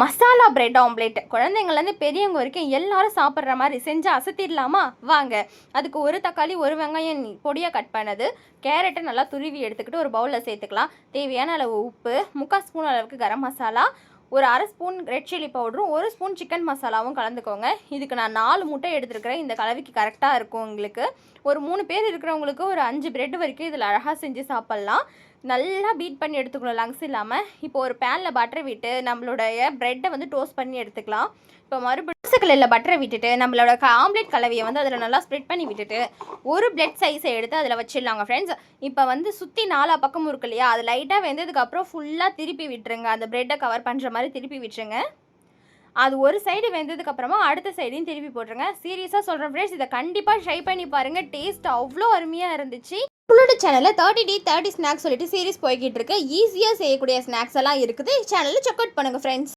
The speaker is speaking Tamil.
மசாலா பிரெட் ஆம்லேட் குழந்தைங்கள்லேருந்து பெரியவங்க வரைக்கும் எல்லாரும் சாப்பிட்ற மாதிரி செஞ்சு அசத்திடலாமா? வாங்க. அதுக்கு ஒரு தக்காளி ஒரு வெங்காயம் பொடியாக கட் பண்ணது. கேரட்டை நல்லா துருவி எடுத்துக்கிட்டு ஒரு பவுலில் சேர்த்துக்கலாம். தேவையான அளவு உப்பு முக்கால் ஸ்பூன் அளவுக்கு கரம் மசாலா ஒரு அரை ஸ்பூன் ரெட் சில்லி பவுடரும் ஒரு ஸ்பூன் சிக்கன் மசாலாவும் கலந்துக்கோங்க. இதுக்கு நான் நாலு முட்டை எடுத்துருக்கிறேன். இந்த கலவைக்கு கரெக்டாக இருக்கும் உங்களுக்கு. ஒரு மூணு பேர் இருக்கிறவங்களுக்கு ஒரு அஞ்சு பிரெட் வரைக்கும் இதில் அழகாக செஞ்சு சாப்பிட்லாம். நல்லா பீட் பண்ணி எடுத்துக்கணும் லங்ஸ் இல்லாமல் இப்போ ஒரு பேனில் பட்டர் விட்டு நம்மளுடைய ப்ரெட்டை வந்து டோஸ்ட் பண்ணி எடுத்துக்கலாம். இப்போ மறுபடியும் கலரில் பட்டரை விட்டுட்டு நம்மளோட க ஆம்லேட் கலவையை வந்து அதில் நல்லா ஸ்ப்ரெட் பண்ணி விட்டுட்டு ஒரு பிளட் சைஸை எடுத்து அதில் வச்சிடலாங்க ஃப்ரெண்ட்ஸ் இப்போ வந்து சுற்றி நாலா பக்கமும் இருக்கு இல்லையா? அது லைட்டாக வெந்ததுக்கப்புறம் ஃபுல்லாக திருப்பி விட்டுருங்க. அந்த ப்ரெட்டை கவர் பண்ணுற மாதிரி திருப்பி விட்டுருங்க. அது ஒரு சைடு வெந்ததுக்கு அப்புறமா அடுத்த சைடையும் திருப்பி போட்டுருங்க. சீரியஸாக சொல்கிறேன் ஃப்ரெண்ட்ஸ் இதை கண்டிப்பாக ட்ரை பண்ணி பாருங்கள் டேஸ்ட் அவ்வளோ அருமையாக இருந்துச்சு. உங்களோட சேனலில் தேர்ட்டி டி தேர்ட்டி ஸ்நாக்ஸ் சொல்லிட்டு சீரிஸ் போய்கிட்டு இருக்கு. ஈஸியாக செய்யக்கூடிய ஸ்நாக்ஸ் எல்லாம் இருக்குது. சேனலில் செக் அவுட் பண்ணுங்கள் ஃப்ரெண்ட்ஸ்